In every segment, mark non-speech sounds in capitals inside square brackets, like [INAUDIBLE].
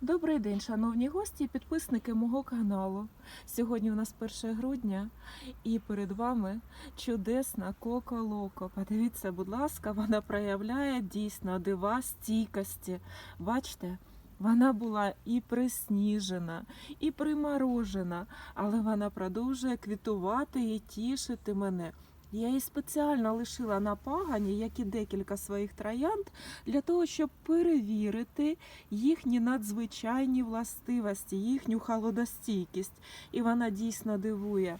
Добрий день, шановні гості і підписники мого каналу. Сьогодні у нас 1 грудня і перед вами чудесна Коко Локо. Подивіться, будь ласка, вона проявляє дійсно дива стійкості. Бачите? Вона була і присніжена, і приморожена, але вона продовжує квітувати і тішити мене. Я її спеціально лишила на пагані, як і декілька своїх троянд, для того, щоб перевірити їхні надзвичайні властивості, їхню холодостійкість. І вона дійсно дивує.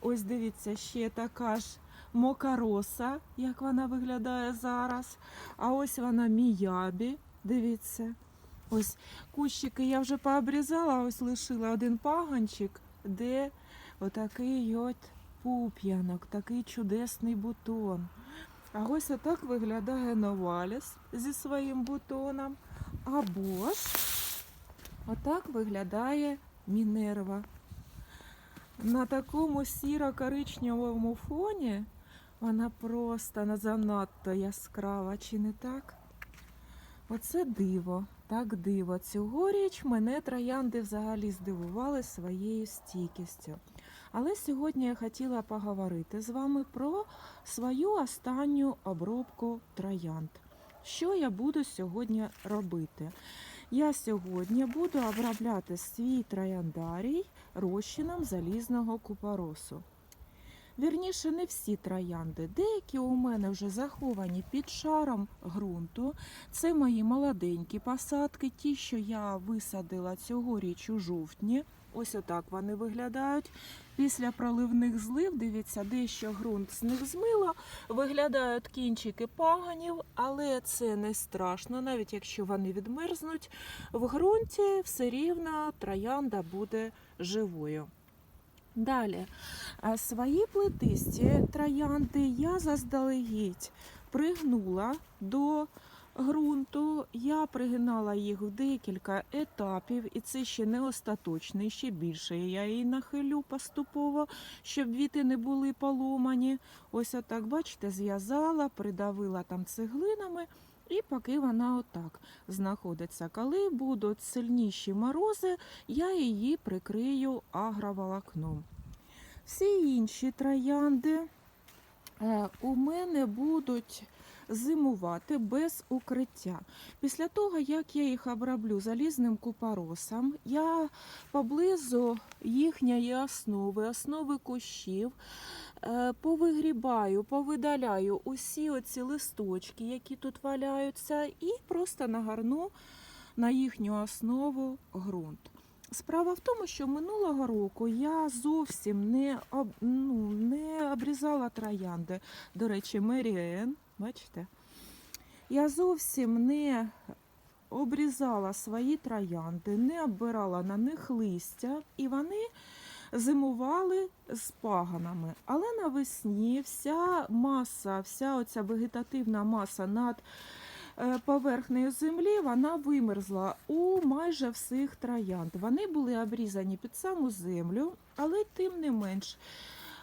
Ось дивіться, ще така ж мокароса, як вона виглядає зараз. А ось вона міябі. Дивіться. Ось кущики я вже пообрізала, ось лишила один паганчик, де отакий от пуп'янок, такий чудесний бутон. А ось отак виглядає Новаліс зі своїм бутоном. Або ж отак виглядає Мінерва. На такому сіро-коричневому фоні вона просто на- занадто яскрава, чи не так? Оце диво, так диво. Цьогоріч мене троянди взагалі здивували своєю стійкістю. Але сьогодні я хотіла поговорити з вами про свою останню обробку троянд. Що я буду сьогодні робити? Я сьогодні буду обробляти свій трояндарій розчином залізного купоросу. Вірніше, не всі троянди. Деякі у мене вже заховані під шаром ґрунту. Це мої молоденькі посадки, ті, що я висадила цьогоріч у жовтні. Ось отак вони виглядають. Після проливних злив, дивіться, дещо ґрунт з них змило. Виглядають кінчики паганів, але це не страшно, навіть якщо вони відмерзнуть. В ґрунті все рівно троянда буде живою. Далі, свої плетисті троянди я заздалегідь пригнула до ґрунту. Я пригинала їх в декілька етапів, і це ще не остаточний, ще більше я її нахилю поступово, щоб віти не були поломані. Ось отак, бачите, зв'язала, придавила там цеглинами. І поки вона отак знаходиться. Коли будуть сильніші морози, я її прикрию агроволокном. Всі інші троянди е, у мене будуть зимувати без укриття. Після того, як я їх оброблю залізним купоросом, я поблизу їхньої основи, основи кущів, е, повигрібаю, повидаляю усі оці листочки, які тут валяються, і просто нагарну на їхню основу ґрунт. Справа в тому, що минулого року я зовсім не, об, ну, не обрізала троянди. До речі, Меріен, бачите? Я зовсім не обрізала свої троянди, не оббирала на них листя, і вони зимували з паганами. Але навесні вся маса, вся оця вегетативна маса над е, поверхнею землі вона вимерзла у майже всіх троянд. Вони були обрізані під саму землю, але тим не менш.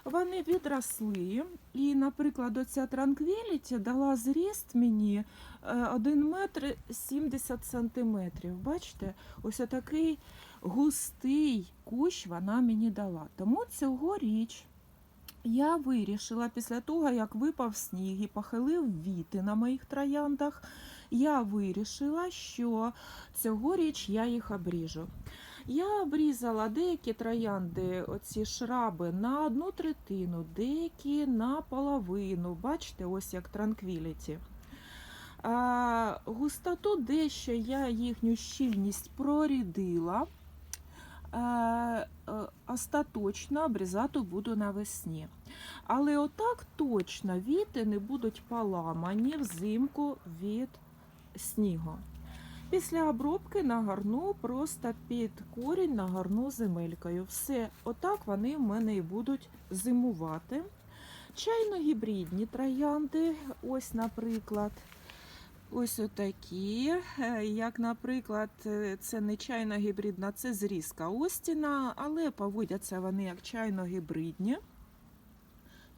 Вони відросли, і, наприклад, оця транквіліті дала зріст мені е, 1 метр 70 сантиметрів. Бачите, ось такий густий кущ вона мені дала. Тому цьогоріч я вирішила після того, як випав сніг і похилив віти на моїх трояндах, я вирішила, що цьогоріч я їх обріжу. Я обрізала деякі троянди, оці шраби на одну третину, деякі на половину. Бачите, ось як транквіліті. А, густоту дещо я їхню щільність прорідила. Е, е, остаточно обрізати буду навесні. Але отак точно віти не будуть поламані взимку від снігу. Після обробки нагарну просто під корінь нагарну земелькою. Все, отак вони в мене і будуть зимувати. Чайно-гібридні троянди, ось, наприклад, ось отакі. Е, Як, наприклад, е, це не чайно-гібридна, це зрізка Остіна, але поводяться вони як чайно-гібридні.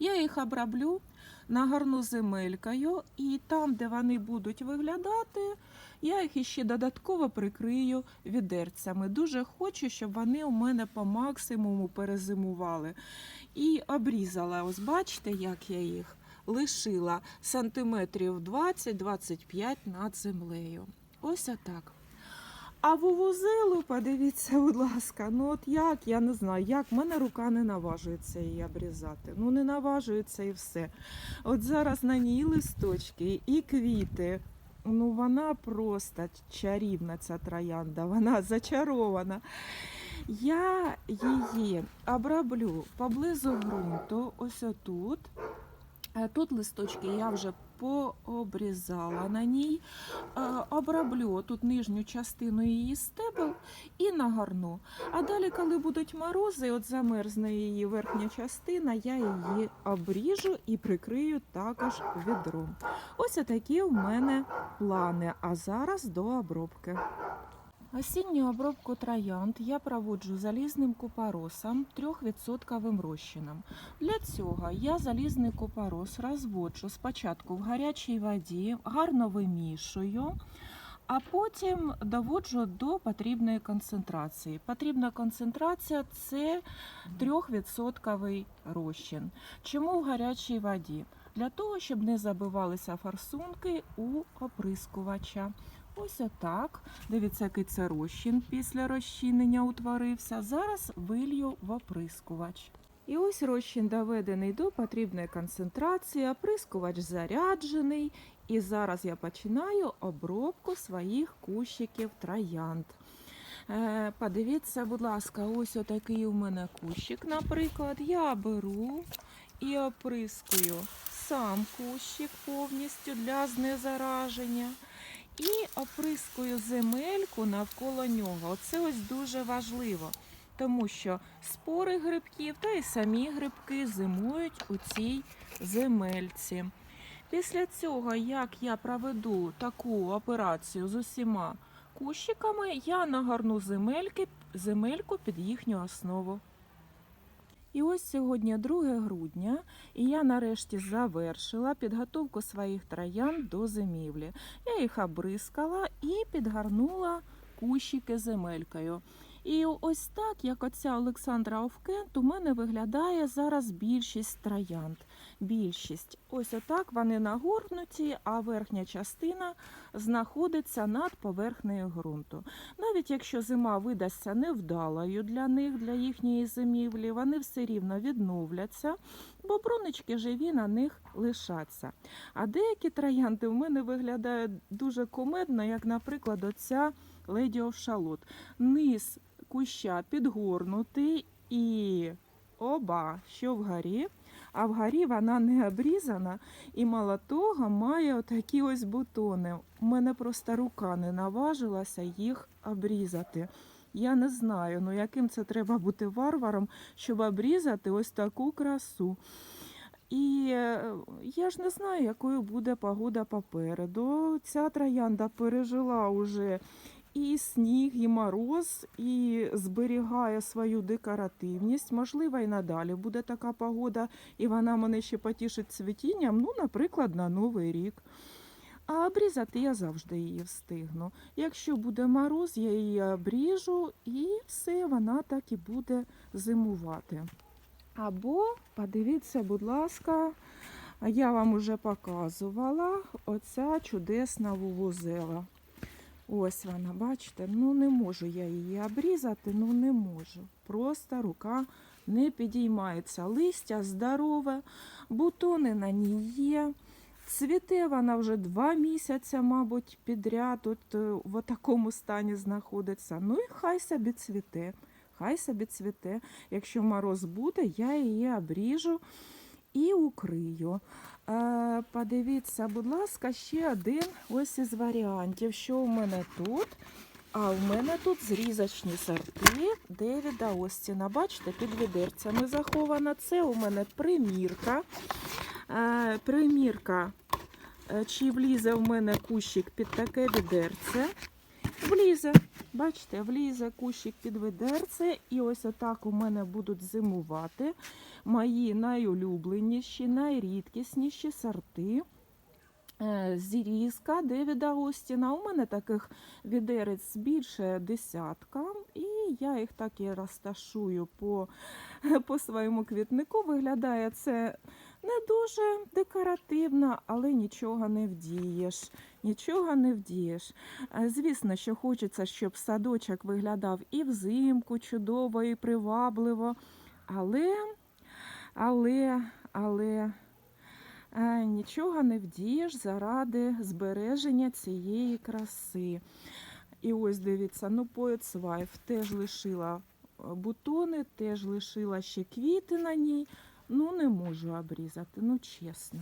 Я їх оброблю нагарну земелькою, і там, де вони будуть виглядати, Я їх іще додатково прикрию відерцями. Дуже хочу, щоб вони у мене по максимуму перезимували. І обрізала. Ось бачите, як я їх лишила сантиметрів 20-25 над землею. Ось отак. А вувузелу, подивіться, будь ласка, ну от як, я не знаю, як в мене рука не наважується її обрізати. Ну не наважується і все. От зараз на ній листочки і квіти. Ну вона просто чарівна, ця троянда, вона зачарована. Я її оброблю поблизу ґрунту, ось отут. Е, Тут листочки я вже пообрізала на ній. Е, Оброблю тут нижню частину її стебел і нагорну. А далі, коли будуть морози, от замерзне її верхня частина, я її обріжу і прикрию також відром. Ось такі у мене плани. А зараз до обробки. Осінню обробку троянд я проводжу залізним купоросом 3% розчином. Для цього я залізний купорос розводжу спочатку в гарячій воді, гарно вимішую, а потім доводжу до потрібної концентрації. Потрібна концентрація це 3% розчин. Чому в гарячій воді? Для того, щоб не забивалися форсунки у оприскувача. Ось отак. Дивіться, який це розчин після розчинення утворився. Зараз вилью в оприскувач. І ось розчин доведений до потрібної концентрації, оприскувач заряджений. І зараз я починаю обробку своїх кущиків троянд. Е, Подивіться, будь ласка, ось отакий у мене кущик, наприклад. Я беру і оприскую сам кущик повністю для знезараження. І оприскую земельку навколо нього. Це ось дуже важливо, тому що спори грибків та й самі грибки зимують у цій земельці. Після цього, як я проведу таку операцію з усіма кущиками, я нагорну земельки, земельку під їхню основу. І ось сьогодні 2 грудня, і я нарешті завершила підготовку своїх троян до зимівлі. Я їх обрискала і підгорнула кущики земелькою. І ось так, як оця Олександра Овкент, у мене виглядає зараз більшість троянд. Більшість. Ось отак вони нагорнуті, а верхня частина знаходиться над поверхнею ґрунту. Навіть якщо зима видасться невдалою для них, для їхньої зимівлі, вони все рівно відновляться, бо брунички живі на них лишаться. А деякі троянди у мене виглядають дуже кумедно, як, наприклад, оця леді овшалот. Низ куща підгорнутий і оба, що вгорі, а вгорі вона не обрізана і мало того має отакі ось бутони. У мене просто рука не наважилася їх обрізати. Я не знаю, ну яким це треба бути варваром, щоб обрізати ось таку красу. І е, я ж не знаю, якою буде погода попереду. Ця троянда пережила уже і сніг, і мороз, і зберігає свою декоративність. Можливо, і надалі буде така погода, і вона мене ще потішить цвітінням, ну, наприклад, на Новий рік. А обрізати я завжди її встигну. Якщо буде мороз, я її обріжу і все, вона так і буде зимувати. Або подивіться, будь ласка, я вам уже показувала оця чудесна вувузела. Ось вона, бачите, ну не можу я її обрізати, ну не можу. Просто рука не підіймається. Листя здорове, бутони на ній є. Цвіте вона вже два місяці, мабуть, підряд от, е, в такому стані знаходиться. Ну і хай собі цвіте. Хай собі цвіте. Якщо мороз буде, я її обріжу і укрию. Е, подивіться, будь ласка, ще один ось із варіантів. Що у мене тут? А в мене тут зрізочні сорти Девіда Остіна. Бачите, під відерцями захована. Це у мене примірка. Е, примірка, е, чи влізе в мене кущик під таке відерце. Влізе, бачите, влізе кущик під ведерце, і ось отак у мене будуть зимувати мої найулюбленіші, найрідкісніші сорти е, зрізка Девіда Остіна. У мене таких відерець більше десятка, і я їх так і розташую по, [LAUGHS] по своєму квітнику. Виглядає це не дуже декоративно, але нічого не вдієш. Нічого не вдієш. Е, Звісно, що хочеться, щоб садочок виглядав і взимку чудово, і привабливо. Але, але, але е, нічого не вдієш заради збереження цієї краси. І ось дивіться, ну поетсвайф теж лишила е, бутони, теж лишила ще квіти на ній. Ну, не можу обрізати, ну чесно.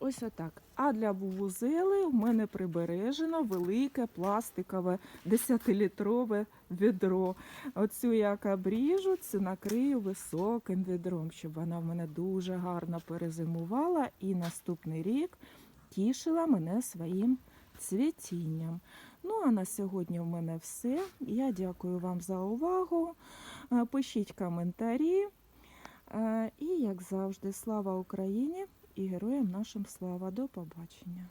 Ось отак. А для бувузели в мене прибережено велике пластикове 10-літрове відро. Оцю як обріжу, цю накрию високим відром, щоб вона в мене дуже гарно перезимувала і наступний рік тішила мене своїм цвітінням. Ну, а на сьогодні в мене все. Я дякую вам за увагу. Е, Пишіть коментарі. І, як завжди, слава Україні і героям нашим слава. До побачення.